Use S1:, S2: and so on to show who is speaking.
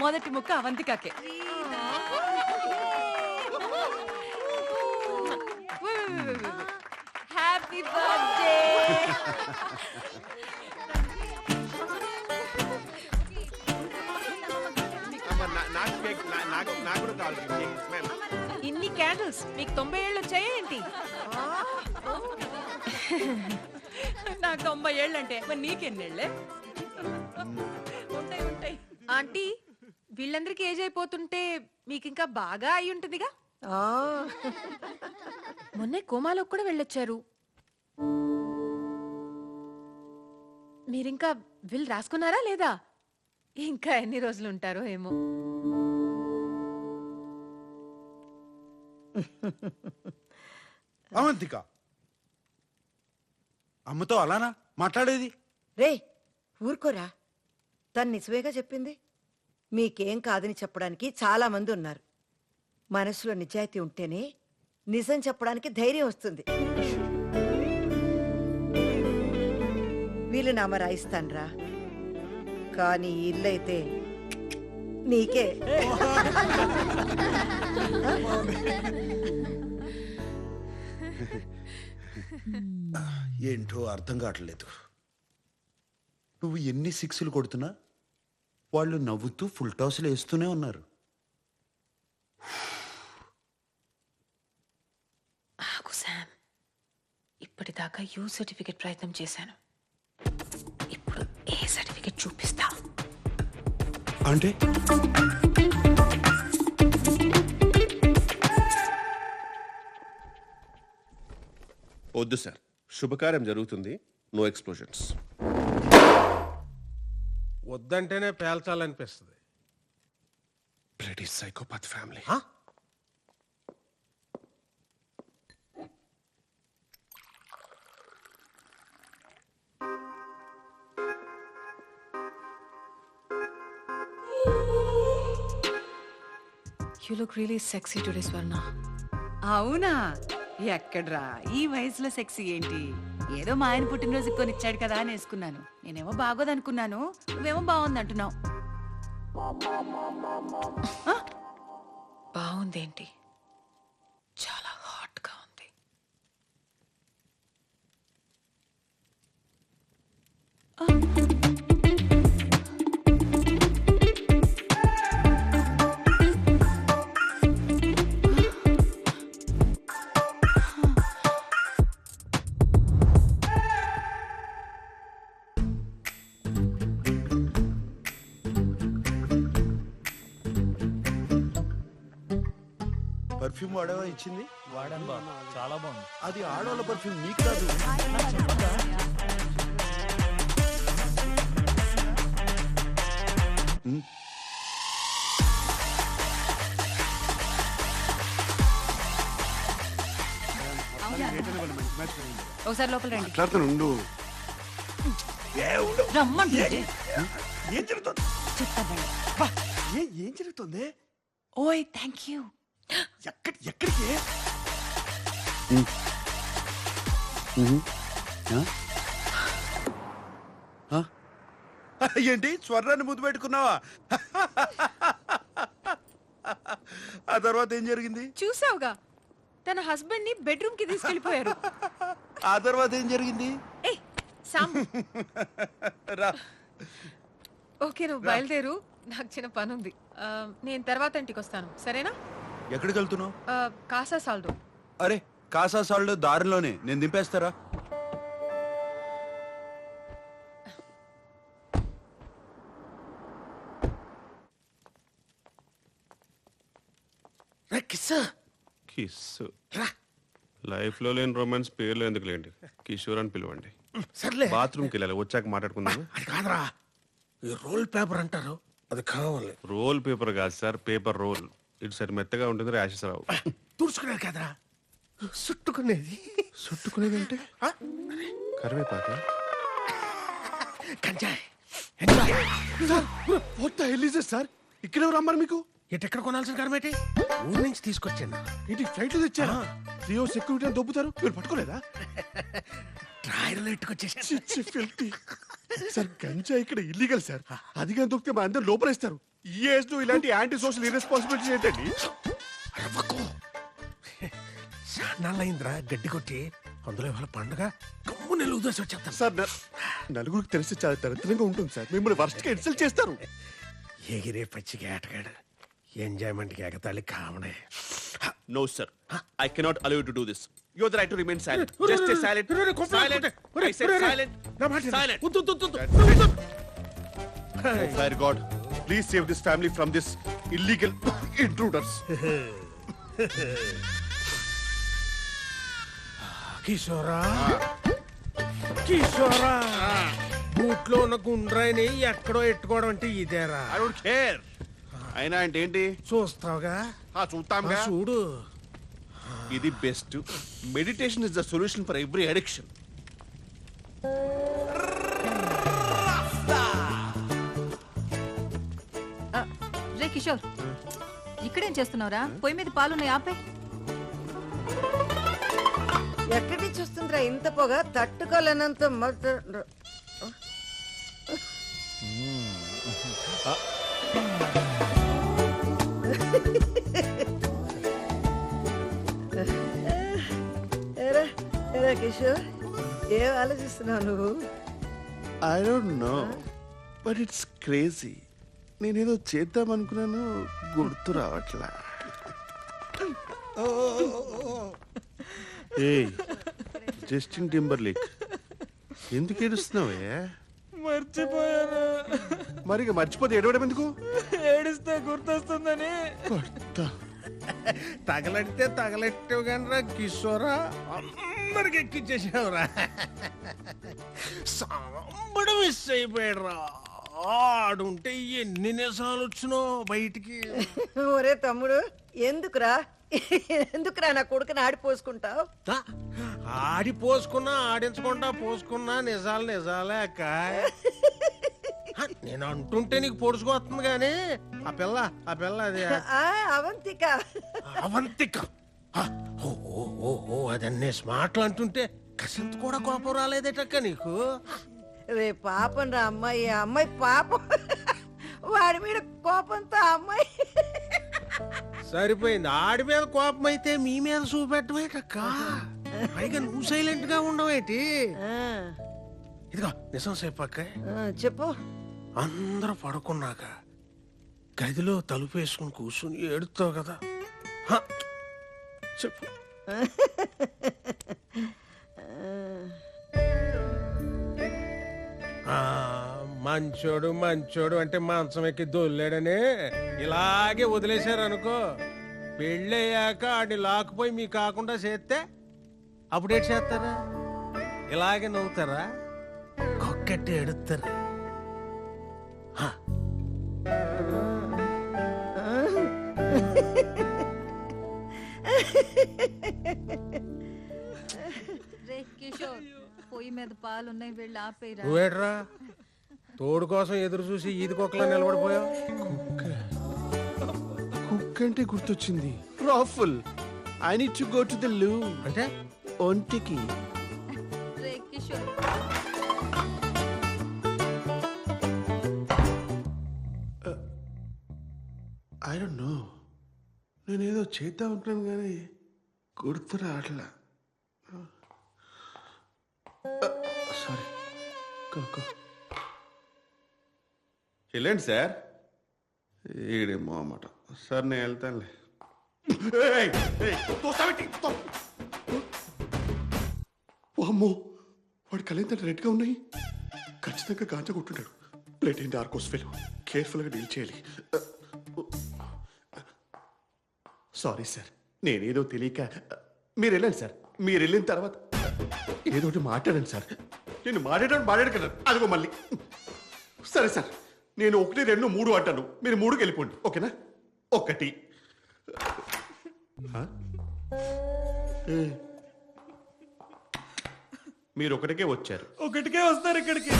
S1: మొదటి ముక్క అవంతికాకే. Happy birthday
S2: నాకు నాకు నాకు కూడా కావాలి. మ్యామ్
S1: ఇన్ని క్యాండిల్స్ మీకు తొంభై ఏళ్ళు వచ్చాయా ఏంటి? నాకు తొంభై ఏళ్ళు అంటే మరి నీకెన్నేళ్ళే ఉంటాయి ఉంటాయి. ఆంటీ వీళ్ళందరికీ ఏజ్ అయిపోతుంటే మీకు ఇంకా బాగా అయి ఉంటుందిగా? మొన్నే కోమాలోకి కూడా వెళ్ళొచ్చారు. మీరింకా విల్ రాసుకున్నారా లేదా? ఇంకా ఎన్ని రోజులు ఉంటారో ఏమో.
S3: అవంతిక. అమ్మతో అలానా మాట్లాడేది?
S4: రే ఊరుకోరా. తను నిజమేగా చెప్పింది? మీకేం కాదని చెప్పడానికి చాలా మంది ఉన్నారు. మనసులో నిజాయితీ ఉంటేనే నిజం చెప్పడానికి ధైర్యం వస్తుంది. వీళ్ళు నామ రాయిస్తాన్రా. కానీ ఇల్లైతే నీకే.
S3: ఏంటో అర్థం కావట్లేదు. నువ్వు ఎన్ని సిక్స్లు కొడుతున్నా వాళ్ళు నవ్వుతూ ఫుల్ టాస్లు వేస్తూనే ఉన్నారు.
S5: ఆగు శామ్. ఇప్పటిదాకా యూ సర్టిఫికెట్ ప్రయత్నం చేశాను. ఇప్పుడు ఏ సర్టిఫికెట్ చూపిస్తా
S3: అంటే?
S2: వద్దు సార్. శుభకార్యం జరుగుతుంది. నో ఎక్స్ప్లోజన్స్
S6: వద్దంటేనే పేల్చాలనిపిస్తుంది.
S2: Bloody psychopath family
S5: you look really sexy today Swarna
S1: అవునా? ఎక్కడ్రా? ఈ వయసులో సెక్సీ ఏంటి? ఏదో మా ఆయన పుట్టినరోజు కొనిచ్చాడు కదా అని వేసుకున్నాను. నేనేమో బాగోదనుకున్నాను. నువ్వేమో బాగుంది అంటున్నావు
S5: బాగుందేంటి?
S3: పర్ఫ్యూమ్ వాడవా ఇచ్చింది?
S7: వాడాను బా చాలా బాగుంది.
S3: అది ఆడవాళ్ళ పర్ఫ్యూమ్ నీకు కాదు.
S1: ఒకసారి లోపల రండి.
S3: మాట్లాడుతాను ఉండు. ఏం జరుగుతుంది? ఏ ఏం జరుగుతుంది?
S1: ఓయ్ థ్యాంక్ యూ
S3: ఎక్కడి ఎక్కడికి? ఏంటి? స్వర్ణాన్ని ముద్దు పెట్టుకున్నావా? ఆ తర్వాత ఏం జరిగింది?
S1: చూసావుగా. తన హస్బెండ్ని బెడ్రూమ్కి తీసుకెళ్ళిపోయారు
S3: ఆ తర్వాత ఏం జరిగింది?
S1: ఏ సామ్.
S3: రా.
S1: ఓకే నువ్వు బయలుదేరు. నాకు చిన్న పని ఉంది నేను తర్వాత ఇంటికి వస్తాను సరేనా?
S3: ఎక్కడికి వెళ్తున్నావు
S1: ఆ, కాసా సాల్దో
S3: అరే కాసా సాల్డ్ దారిలోనే. నేను దింపేస్తారా?
S2: లైఫ్లో లేని రొమాన్స్ పేర్లు ఎందుకు లేండి? కిషోర్ అని పిలవండి.
S6: సర్లే.
S2: బాత్రూమ్కి వెళ్ళాలి వచ్చాక మాట్లాడుకుందాం
S6: అది కాదురా. ఈ రోల్ పేపర్ అంటారు అది కావాలి.
S2: రోల్ పేపర్ కాదు సార్ పేపర్ రోల్. ఇటు సరి మెత్తగా ఉంటుంది ర్యాషెస్ రావు.
S6: తుడుచుకునేది కాదురా. చుట్టుకునేది
S2: చుట్టుకునేది అంటే కరివేపాక.
S6: కంజాయ్
S2: వాట్ హెల్ ఇస్ సార్ ఇక్కడ ఎవరు అమ్మారు మీకు?
S6: ఎటు ఎక్కడ కొనాల్సిన కరమేటి ఊరి నుంచి తీసుకొచ్చాను.
S2: ఏంటి ఫ్లైట్ తెచ్చారా?
S6: రియో సెక్యూరిటీ అని దొబ్బుతారు? మీరు పట్టుకోలేదా?
S8: ట్రాయల్ ఎట్టుకొచ్చేసా
S6: సార్ గంజా ఇక్కడ ఇల్లీగల్ సార్ అది కానీ దొరికితే మా అందరు లోపలేస్తారు. ఈ ఏజ్లో ఇలాంటి యాంటీ సోషల్ ఇరెస్పాన్సిబిలిటీ ఏంటండి
S8: చాన్నాళ్ళయిందిరా గడ్డి కొట్టి అందులో ఇవాళ పండుగ. కమ్ము నెల ఉదర్సి వచ్చేస్తాను.
S6: సార్ న- నలుగురికి తెలిసి చాలా దరిద్రంగా ఉంటుంది సార్. మిమ్మల్ని వర్స్ట్గా ఇన్సల్ట్ చేస్తారు.
S8: ఎగిరే పచ్చికి ఏటగాడు ఎంజాయ్మెంట్కి ఎగతాళి కామనే.
S2: No sir I cannot allow to do this you are the right to remain silent just stay silent silent I said silent silent
S6: fire god please save this family from this illegal intruders
S8: కిషోరా. కిషోరా. బూట్లో ఉన్న గుండ్రాయిని ఎక్కడో ఎట్టుకోవడం అంటే ఇదేరా.
S2: I don't care అయినా అంటే ఏంటి?
S8: చూస్తావుగా?
S2: ఆ చూస్తాంగా.
S8: ఆ, చూడు.
S2: ఇది best. Meditation is the solution for every addiction
S5: Kishore ఇక్కడేం చేస్తున్నావురా? పొయ్యి మీద పాలున్నాయి ఆపే.
S4: ఎక్కడి నుంచి వస్తుందిరా ఇంత పొగ? తట్టుకోలేనంత మొత్తం- ఏరా ఏరా కిషోర్ ఏం ఆలోచిస్తున్నావు నువ్వు?
S6: I don't know but it's crazy నేనేదో చేద్దాం అనుకున్నాను గుర్తు రావట్లా. ఏ జస్టిన్ టింబర్లేక్ ఎందుకు ఏడుస్తున్నావే?
S7: మర్చిపోయాను.
S6: మరి ఇక మర్చిపోతే ఏడవడం ఎందుకు
S7: ఏడిస్తే గుర్తొస్తుందని.
S6: కొడతా.
S8: తగలడితే తగలెట్టావు కానీ రా కిషోరా? అందరికి ఎక్కిచ్చేసావురా. సాంబడు మిస్ అయిపోయాడు రా ఆడుంటే ఎన్ని నిజాలు వచ్చినో బయటికి.
S4: ఒరే తమ్ముడు ఎందుకురా? ఎందుకురా నా కొడుకుని ఆడిపోసుకుంటావు
S8: ఆడి పోసుకున్నా ఆడించకుండా పోసుకున్నా నిజాలు నిజాలే అక్క. నేను అంటుంటే నీకు పొడుచుకొస్తుంది కానీ ఆ పిల్ల ఆ పిల్ల అది.
S4: ఆ అవంతిక.
S8: అవంతిక. ఓ ఓ ఓ అదన్నీ స్మార్ట్లు అంటుంటే కసింత కూడా కోపం రాలేదేటక్క నీకు?
S4: రే పాపం రా అమ్మాయి ఆ అమ్మాయి పాపం. వాడి మీద కోపంతో ఆ అమ్మాయి.
S8: సరిపోయింది. ఆడి మీద కోపం అయితే మీ మీద చూపెట్టమేటక్క పైగా నువ్వు సైలెంట్గా ఉండవేటి
S4: ఆ,
S8: ఇదిగో నిజం
S4: ఆ, చెప్పు.
S8: అందరూ పడుకున్నాక గదిలో తలుపు వేసుకుని కూర్చుని ఏడుతావు కదా. హ, చెప్పు. మంచోడు మంచోడు అంటే మంచం ఎక్కి దొల్లాడని. ఇలాగే వదిలేశారు అనుకో పెళ్ళయ్యాక ఆడిని లాక్కుపోయి మీ కాకుండా చేస్తే అప్పుడేటి చేస్తారా? ఇలాగే నవ్వుతారా? కొక్కట్టి ఎడుతారు? హ,
S5: రే కిషోర్ పొయ్యి మీద పాలున్నాయి వెళ్ళి ఆపేరా
S8: నువ్వేట్రా? తోడు కోసం ఎదురు చూసి ఈది కుక్కలా నిలబడిపోయావు?
S6: కుక్ అంటే గుర్తొచ్చింది. Raffle. I need to go to the loo
S8: అంటే?
S6: ఒంటికి. ఐ డోంట్ నో నేనేదో చేద్దాం అనుకున్నాను కానీ గుర్తు రావట్లా. సారీ కో వెళ్ళండి సార్. ఈడేమో అన్నమాట సార్ నేను వెళ్తానులే. అమ్మో ఏయ్, తోస్తావేంటి? వాడి రెడ్గా ఉన్నాయి? ఖచ్చితంగా గాంజా కొట్టుంటాడు. ప్లేట్ ఏంటి ఆర్కోస్ ఫెల్ కేర్ఫుల్గా డీల్ చేయాలి. సారీ సార్ నేనేదో తెలియక మీరు వెళ్ళండి సార్. మీరు వెళ్ళిన తర్వాత ఏదో ఒకటి మాట్లాడండి సార్. నేను మాట్లాడాను మాట్లాడు అదిగో మళ్ళీ. సరే సార్. నేను ఒకటి రెండు మూడు అంటాను. మీరు మూడుకి వెళ్ళిపోండి. ఓకేనా? ఒకటి. మీరు ఒకటికే వచ్చారు.
S7: ఒకటికే వస్తారు ఇక్కడికి.